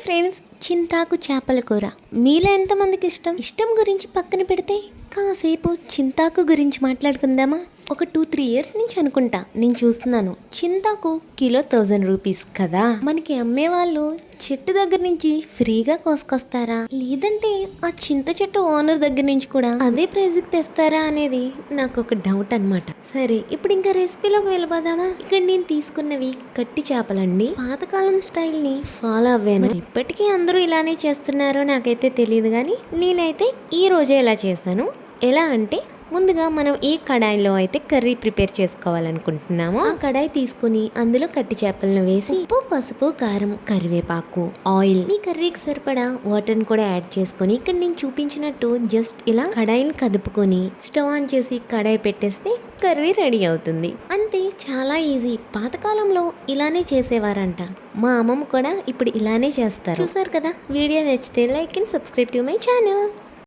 friends, చింతాకు చేపల కూర. మీలో ఎంతమందికి ఇష్టం? ఇష్టం గురించి పక్కన పెడితే కాసేపు చింతాకు గురించి మాట్లాడుకుందామా? ఒక టూ త్రీ ఇయర్స్ నుంచి అనుకుంటా. నేను చూస్తున్నాను. చింతాకు కిలో థౌజండ్ రూపీస్ కదా? మనకి అమ్మే వాళ్ళు చెట్టు దగ్గర నుంచి ఫ్రీగా కోసుకొస్తారా? లేదంటే ఆ చింత చెట్టు ఓనర్ దగ్గర నుంచి కూడా అదే ప్రైజ్కి తెస్తారా అనేది నాకు ఒక డౌట్ అనమాట సరే ఇప్పుడు ఇంకా రెసిపీలోకి వెళ్ళిపోదామా? ఇక్కడ నేను తీసుకున్నవి కట్టి చేపలండి. పాతకాలం స్టైల్ని ఫాలో అవ్వాను. ఇప్పటికీ ఇప్పటికీ అందరూ ఇలానే చేస్తున్నారో నాకైతే తెలియదు కానీ నేనైతే ఈ రోజే ఇలా చేశాను. ఎలా అంటే ముందుగా మనం ఏ కడాయిలో అయితే కర్రీ ప్రిపేర్ చేసుకోవాలనుకుంటున్నామో ఆ కడాయి తీసుకుని అందులో కట్టి చేపలను వేసి ఉప్పు పసుపు కారం కరివేపాకు ఆయిల్ మీ కర్రీకి సరిపడా వాటర్ని కూడా యాడ్ చేసుకొని ఇక్కడ నేను చూపించినట్టు జస్ట్ ఇలా కడాయిని కదుపుకొని స్టవ్ ఆన్ చేసి కడాయి పెట్టేస్తే కర్రీ రెడీ అవుతుంది. అంతే చాలా ఈజీ. పాతకాలంలో ఇలానే చేసేవారంట. మా అమ్మమ్మ కూడా ఇప్పుడు ఇలానే చేస్తారు. చూసారు కదా? వీడియో నచ్చితే like and subscribe to my channel.